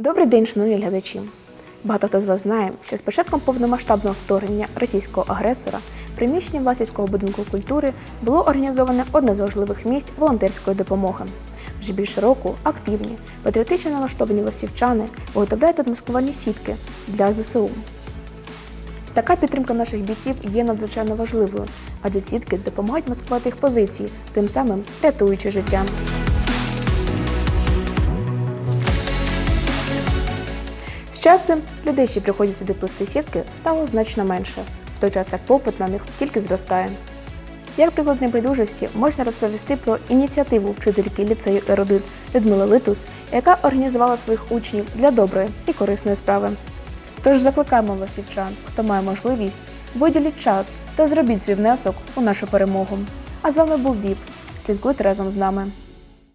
Добрий день, шановні глядачі. Багато хто з вас знає, що з початком повномасштабного вторгнення російського агресора приміщення Власівського будинку культури було організоване одне з важливих місць волонтерської допомоги. Вже більше року активні, патріотично налаштовані лосівчани виготовляють тут маскувальні сітки для ЗСУ. Така підтримка наших бійців є надзвичайно важливою, адже сітки допомагають маскувати їх позиції, тим самим рятуючи життя. З часом людей, що приходять сюди плести сітки, стало значно менше, в той час як попит на них тільки зростає. Як приклад небайдужості можна розповісти про ініціативу вчительки ліцею Еродит Людмили Литус, яка організувала своїх учнів для доброї і корисної справи. Тож закликаємо ласівчан, хто має можливість, виділіть час та зробіть свій внесок у нашу перемогу. А з вами був ВІП. Слідкуйте разом з нами.